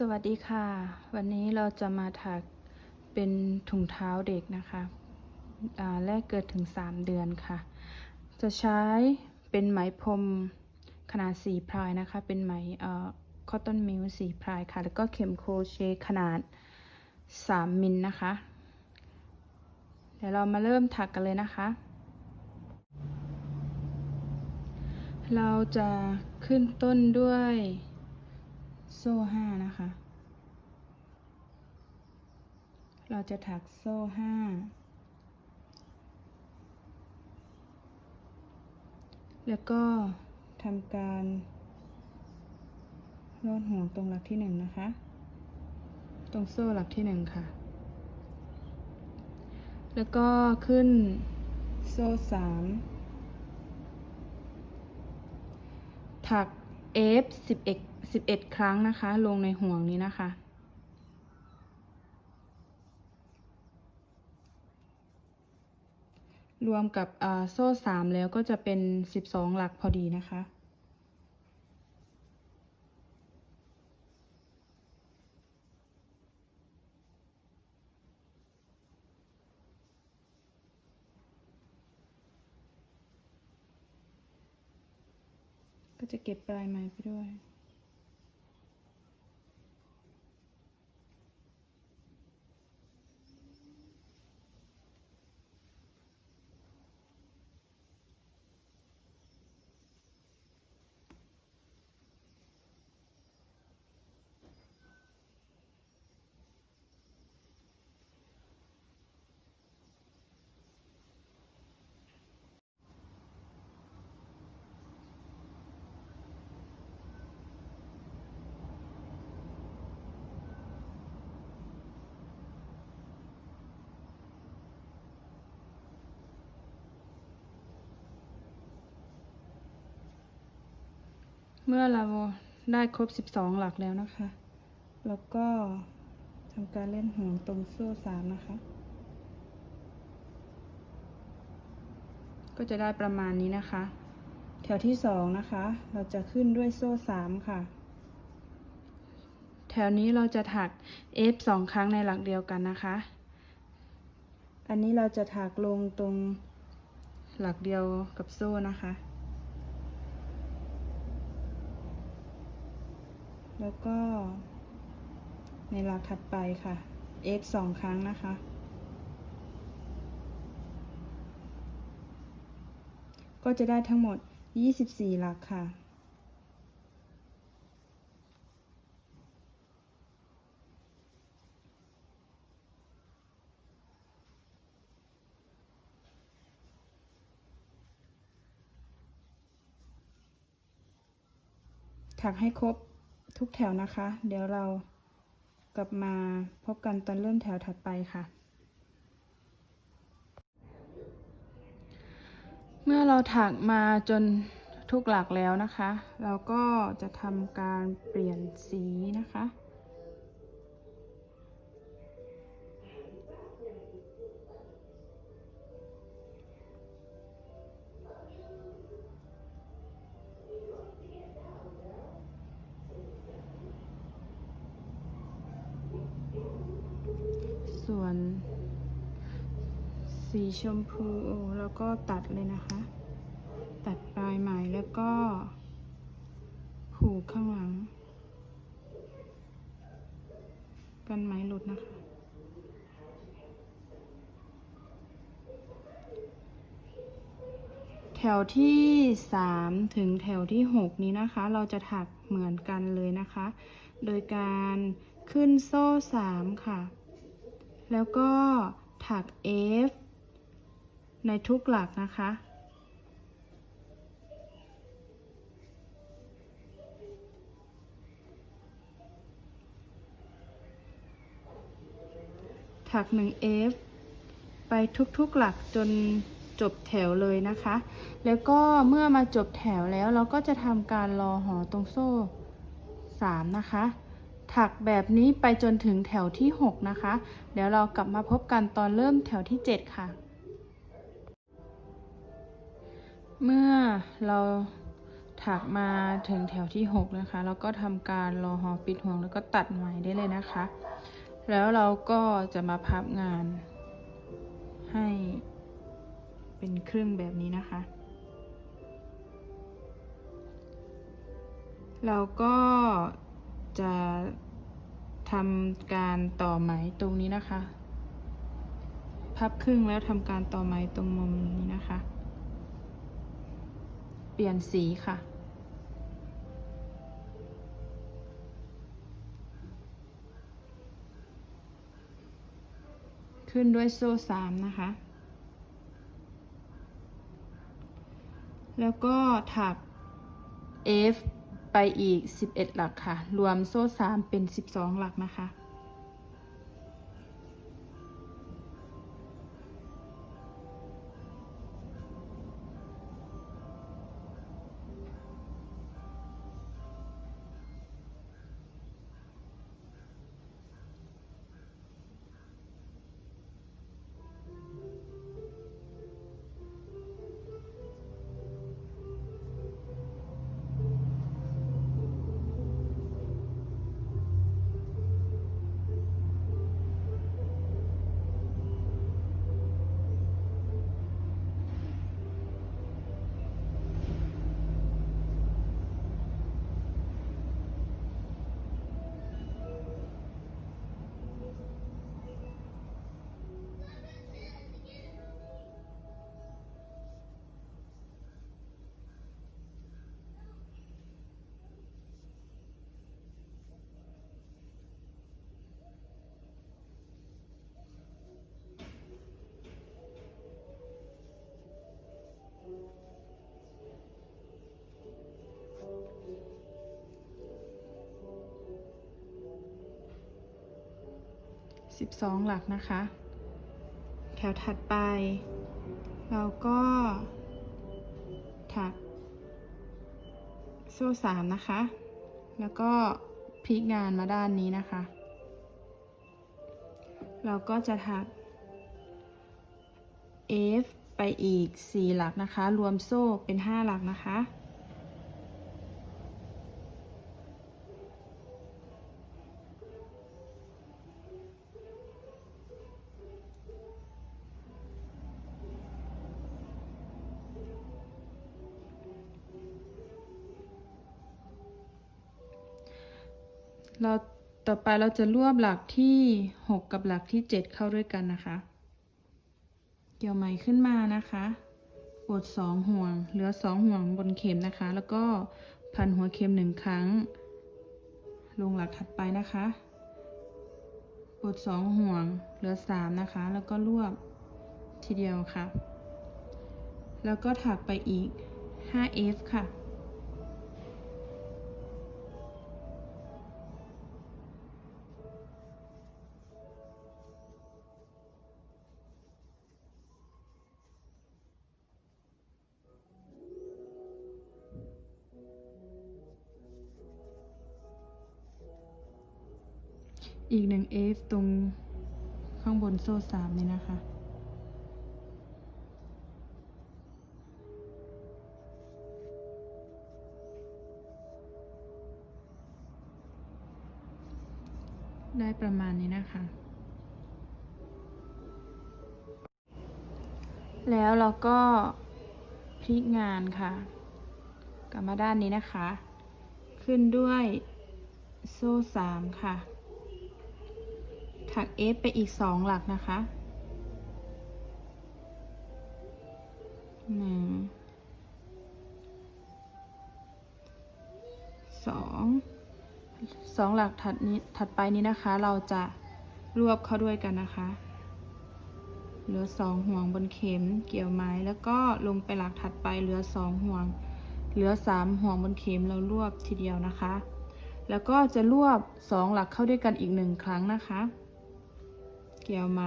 สวัสดีค่ะ วันนี้เราจะมาถักเป็นถุงเท้าเด็กนะคะอ่าแรกเกิดถึง 3 เดือนค่ะ จะใช้เป็นไหมพรมขนาด 4 พรายนะคะ เป็นไหมคอตตอนมิลสีพรายค่ะ แล้วก็เข็มโครเชต์ขนาด 3 มิลนะคะ เดี๋ยวเรามาเริ่มถักกันเลยนะคะ เราจะขึ้นต้นด้วย โซ่ห้านะคะ เราจะถักโซ่ห้าแล้วก็ทำการลดห่วงตรงหลักที่หนึ่งนะคะ ตรงโซ่หลักที่หนึ่งค่ะ แล้วก็ขึ้นโซ่สามถัก F 11 11ครั้งนะคะ ลงในห่วงนี้นะคะ รวมกับโซ่3แล้วก็จะเป็น12หลักพอดีนะคะก็จะเก็บปลายไม้ไปด้วย เมื่อเราได้ครบ 12 หลักแล้วนะคะ แล้วก็ทำการเล่นห่วงตรงโซ่สามนะคะ ก็จะได้ประมาณนี้นะคะ แถวที่สองนะคะ เราจะขึ้นด้วยโซ่สามค่ะ แถวนี้เราจะถัก F สองครั้งในหลักเดียวกันนะคะ อันนี้เราจะถักลงตรงหลักเดียวกับโซ่นะคะ แล้วก็ ในหลักถัดไปค่ะ F สองครั้งนะคะ ก็จะได้ทั้งหมด 24 หลักค่ะ ถักให้ครบ ทุกแถวนะคะ เดี๋ยวเรากลับมาพบกันตอนเริ่มแถวถัดไปค่ะ เมื่อเราถักมาจนทุกหลักแล้วนะคะ เราก็จะทำการเปลี่ยนสีนะคะ ส่วน สีชมพูแล้วก็ตัดเลยนะคะ ตัดปลายไหมแล้วก็ ผูกข้างหลัง กันไหมหลุดนะคะ แถวที่สามถึงแถวที่หกนี้นะคะ เราจะถักเหมือนกันเลยนะคะ โดยการขึ้นโซ่สามค่ะ แล้วก็ถัก F ในทุกหลักนะคะ ถัก 1F ไปทุกๆหลักจนจบแถวเลยนะคะ แล้วก็เมื่อมาจบแถวแล้วเราก็จะทำการรอหอตรงโซ่ 3 นะคะ ถักแบบนี้ไปจนถึงแถวที่ 6 นะคะ เดี๋ยวเรากลับมาพบกันตอนเริ่มแถวที่ 7 ค่ะ เมื่อเราถักมาถึงแถวที่ 6 นะคะ แล้วก็ทำการรอหอปิดห่วงแล้วก็ตัดไหมได้เลยนะคะ แล้วเราก็จะมาพับงานให้เป็นครึ่งแบบนี้นะคะ เราก็จะ ทำการต่อไหมตรงนี้นะคะ พับครึ่งแล้วทำการต่อไหมตรงมุมนี้นะคะ เปลี่ยนสีค่ะ ขึ้นด้วยโซ่สามนะคะ แล้วก็ถัก F ไปอีก 11 หลักค่ะ รวมโซ่สามเป็น 12 หลักนะคะ 12 หลักนะคะ แถวถัดไป เราก็ถักโซ่สามนะคะ แล้วก็พลิกงานมาด้านนี้นะคะ เราก็จะถัก F ไปอีก 4 หลักนะคะ รวมโซ่เป็น 5 หลักนะคะ เราต่อไปเราจะรวบหลักที่ 6 กับหลักที่ 7 เข้าด้วยกันนะคะ เกี่ยวไหมขึ้นมานะคะปวดสองห่วง เหลือสองห่วงบนเข็มนะคะ แล้วก็พันหัวเข็มหนึ่งครั้ง ลงหลักถัดไปนะคะปวดสองห่วง เหลือสามนะคะ แล้วก็รวบทีเดียวค่ะ แล้วก็ถักไปอีก 5F ค่ะ อีกหนึ่ง F ตรงข้างบนโซ่สามนี่นะคะ ได้ประมาณนี้นะคะ แล้วเราก็พลิกงานค่ะ กลับมาด้านนี้นะคะ ขึ้นด้วยโซ่สามค่ะ ถัก F ไปอีกสองหลักนะคะหนึ่งสองสองหลักถัดนี้ถัดไปนี้นะคะ เราจะรวบเข้าด้วยกันนะคะ เหลือสองห่วงบนเข็มเกี่ยวไม้ แล้วก็ลงไปหลักถัดไปเหลือสองห่วง เหลือสามห่วงบนเข็มเรารวบทีเดียวนะคะแล้วก็จะรวบสองหลักเข้าด้วยกันอีกหนึ่งครั้งนะคะ เกี่ยวไหม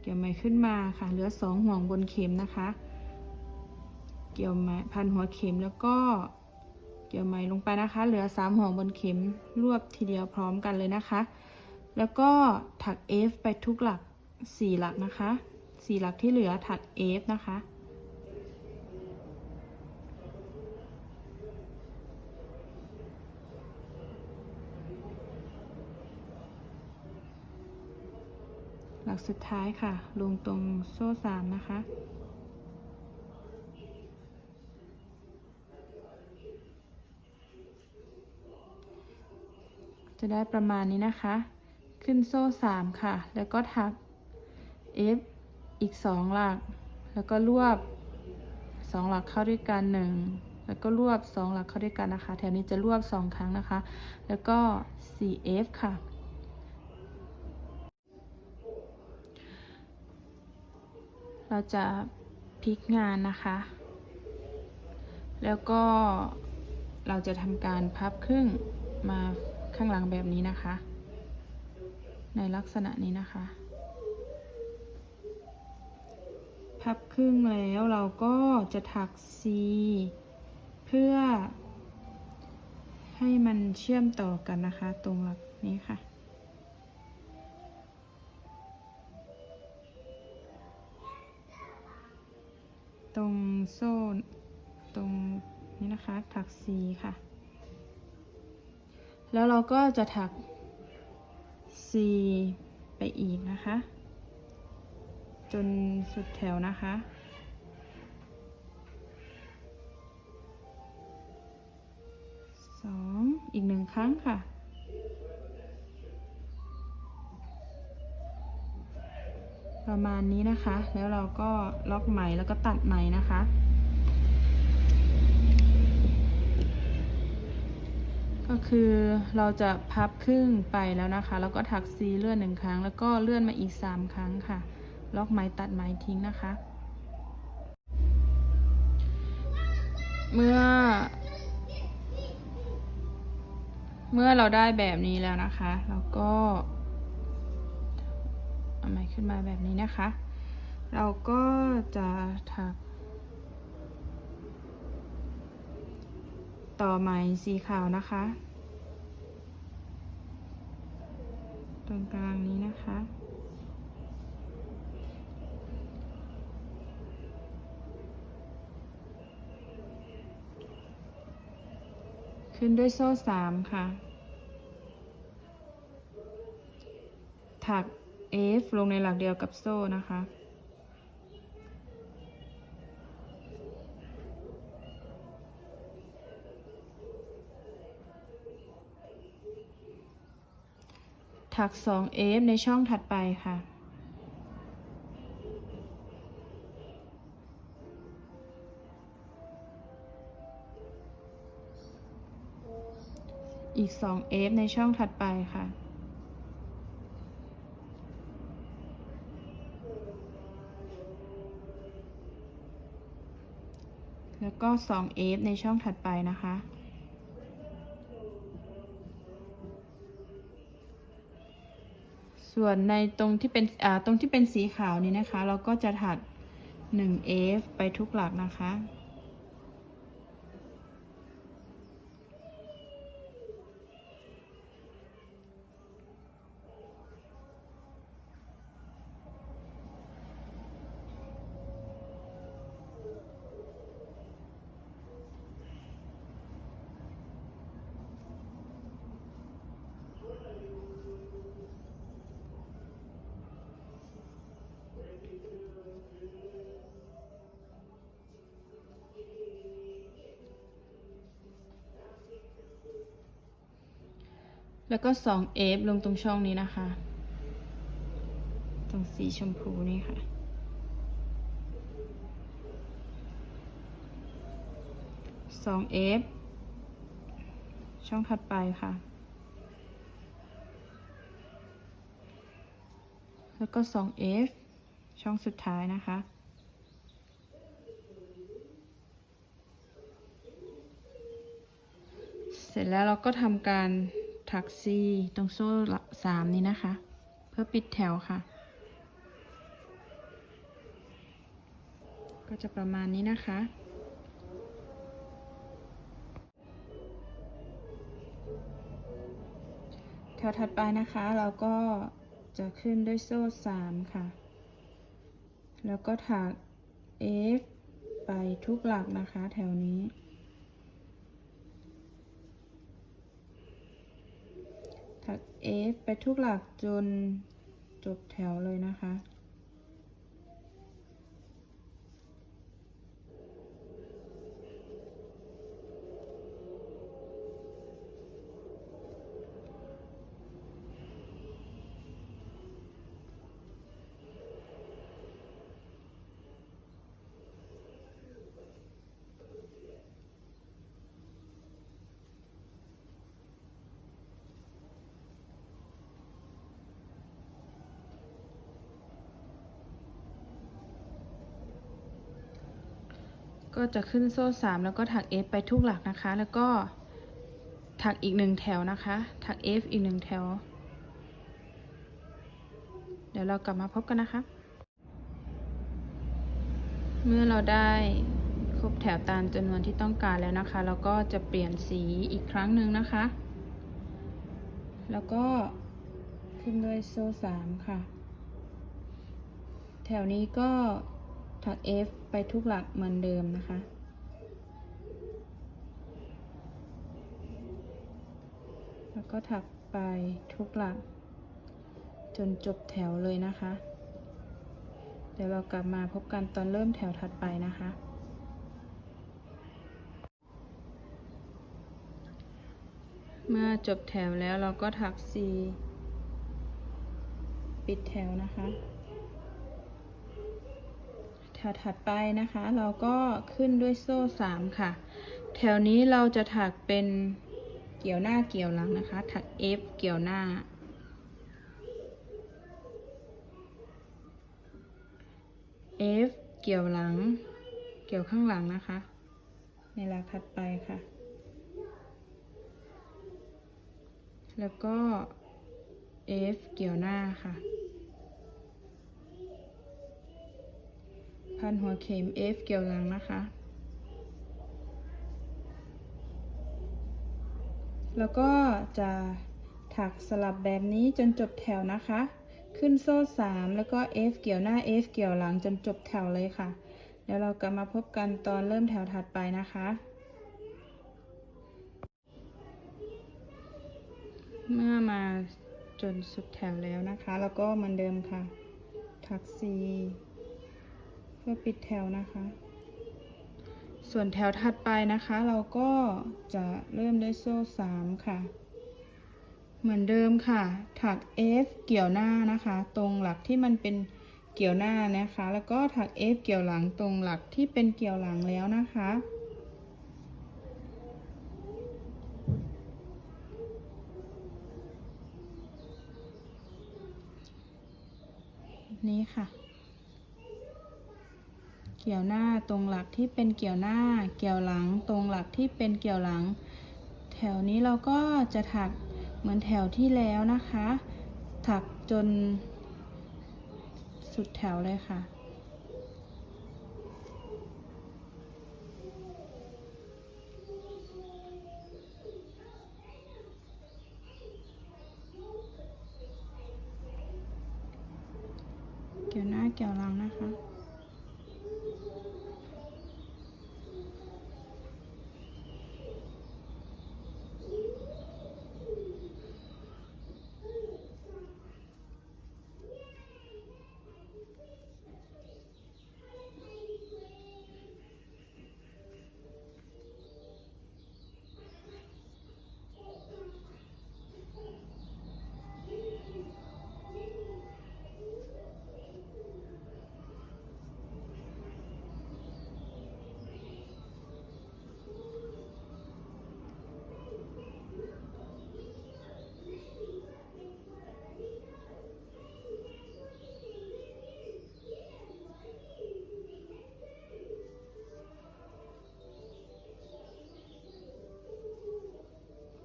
เกี่ยวไหมขึ้นมาค่ะ เหลือสองห่วงบนเข็มนะคะ เกี่ยวไหมพันหัวเข็มแล้วก็เกี่ยวไหมลงไปนะคะ เหลือสามห่วงบนเข็มรวบทีเดียวพร้อมกันเลยนะคะ แล้วก็ถัก F ไปทุกหลักสี่หลักนะคะสี่หลักที่เหลือถัก F นะคะ ลักสุดท้ายค่ะ ลงตรงโซ่สามนะคะ จะได้ประมาณนี้นะคะ ขึ้นโซ่สามค่ะ แล้วก็ถัก F อีกสองหลัก แล้วก็รวบสองหลักเข้าด้วยกันหนึ่งแล้วก็รวบสองหลักเข้าด้วยกันนะคะ แถวนี้จะรวบสองครั้งนะคะ แล้วก็ 4F ค่ะ เราจะพลิกงานนะคะ แล้วก็เราจะทำการพับครึ่งมาข้างหลังแบบนี้นะคะ ในลักษณะนี้นะคะ พับครึ่งแล้วเราก็จะถัก C เพื่อให้มันเชื่อมต่อกันนะคะ ตรงหลักนี้ค่ะ ตรงโซ่ตรงนี้นะคะ ถัก C ค่ะ แล้วเราก็จะถัก C ไปอีกนะคะ จนสุดแถวนะคะสองอีกหนึ่งครั้งค่ะ ประมาณนี้นะคะ แล้วเราก็ล็อกไหมแล้วก็ตัดไหมนะคะก็คือเราจะพับครึ่งไปแล้วนะคะ แล้วก็ถักซีเลื่อนหนึ่งครั้ง แล้วก็เลื่อนมาอีกสามครั้งค่ะ ล็อกไหมตัดไหมทิ้งนะคะ เมื่อ เมื่อเราได้แบบนี้แล้วนะคะเราก็ เอาไหมขึ้นมาแบบนี้นะคะ เราก็จะถัก ต่อไหมสีขาวนะคะ ตรงกลางนี้นะคะขึ้นด้วยโซ่สามค่ะ ถัก F ลงในหลักเดียวกับโซ่นะคะ ถัก 2F ในช่องถัดไปค่ะอีก 2F ในช่องถัดไปค่ะ แล้ว ก็ 2F ในช่องถัดไปนะคะ ส่วนในตรงที่เป็นตรงที่เป็นสีขาวนี้นะคะ เราก็จะถัก 1F ไปทุกหลักนะคะ แล้วก็ 2F ลงตรงช่องนี้นะคะ ตรงสีชมพูนี่ค่ะ 2F ช่องถัดไปค่ะ แล้วก็ 2F ช่องสุดท้ายนะคะ เสร็จแล้วเราก็ทำการ ถักซีตรงโซ่สามนี้นะคะ เพื่อปิดแถวค่ะ ก็จะประมาณนี้นะคะ แถวถัดไปนะคะเราก็จะขึ้นด้วยโซ่สามค่ะ แล้วก็ถัก F ไปทุกหลักนะคะแถวนี้ ถัก F ไปทุกหลักจนจบแถวเลยนะคะ ก็จะขึ้นโซ่สามแล้วก็ถัก F ไปทุกหลักนะคะ แล้วก็ถักอีกหนึ่งแถวนะคะ ถัก F อีกหนึ่งแถว เดี๋ยวเรากลับมาพบกันนะคะ เมื่อเราได้ครบแถวตามจำนวนที่ต้องการแล้วนะคะ เราก็จะเปลี่ยนสีอีกครั้งหนึ่งนะคะ แล้วก็ขึ้นด้วยโซ่สามค่ะ แถวนี้ก็ ถัก F ไปทุกหลักเหมือนเดิมนะคะ แล้วก็ถักไปทุกหลัก จนจบแถวเลยนะคะ เดี๋ยวเรากลับมาพบกันตอนเริ่มแถวถัดไปนะคะ เมื่อจบแถวแล้วเราก็ถัก C ปิดแถวนะคะ แถวถัดไปนะคะ เราก็ขึ้นด้วยโซ่สามค่ะ แถวนี้เราจะถักเป็นเกี่ยวหน้าเกี่ยวหลังนะคะ ถัก F เกี่ยวหน้า F เกี่ยวหลัง เกี่ยวข้างหลังนะคะ ในหลักถัดไปค่ะ แล้วก็ F เกี่ยวหน้าค่ะ พันหัวเข็ม F เกี่ยวหลังนะคะ แล้วก็จะถักสลับแบบนี้จนจบแถวนะคะ ขึ้นโซ่ 3 แล้วก็ F เกี่ยวหน้า F เกี่ยวหลังจนจบแถวเลยค่ะ เดี๋ยวเรากลับมาพบกันตอนเริ่มแถวถัดไปนะคะ เมื่อมาจนสุดแถวแล้วนะคะ แล้วก็เหมือนเดิมค่ะ ถัก C เพื่อปิดแถวนะคะ ส่วนแถวถัดไปนะคะ เราก็จะเริ่มด้วยโซ่3ค่ะ เหมือนเดิมค่ะ ถัก F เกี่ยวหน้านะคะ ตรงหลักที่มันเป็นเกี่ยวหน้านะคะ แล้วก็ถัก F เกี่ยวหลังตรงหลักที่เป็นเกี่ยวหลังแล้วนะคะ นี้ค่ะ เกี่ยวหน้าตรงหลักที่เป็นเกี่ยวหน้า เกี่ยวหลัง ตรงหลักที่เป็นเกี่ยวหลัง แถวนี้เราก็จะถักเหมือนแถวที่แล้วนะคะ ถักจนสุดแถวเลยค่ะ เกี่ยวหน้าเกี่ยวหลังนะคะ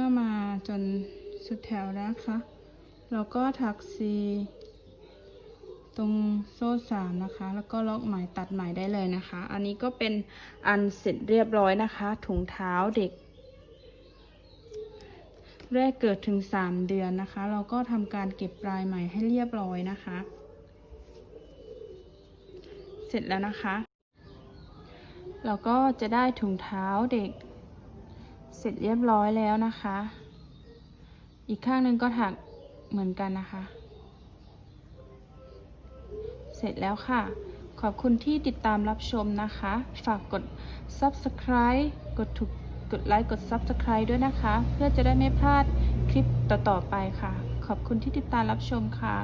มื่อมาจนสุดแถวนะคะ เราก็ถักซีตรงโซ่สามนะคะ แล้วก็ล็อกไหมตัดไหมได้เลยนะคะ อันนี้ก็เป็นอันเสร็จเรียบร้อยนะคะ ถุงเท้าเด็ก แรกเกิดถึงสามเดือนนะคะ เราก็ทำการเก็บปลายไหมให้เรียบร้อยนะคะ เสร็จแล้วนะคะ เราก็จะได้ถุงเท้าเด็ก เสร็จเรียบร้อยแล้วนะคะ อีกข้างหนึ่งก็ถักเหมือนกันนะคะ เสร็จแล้วค่ะ ขอบคุณที่ติดตามรับชมนะคะ ฝากกด subscribe กดถูกกดไลค์กด subscribe ด้วยนะคะ เพื่อจะได้ไม่พลาดคลิปต่อๆไปค่ะ ขอบคุณที่ติดตามรับชมค่ะ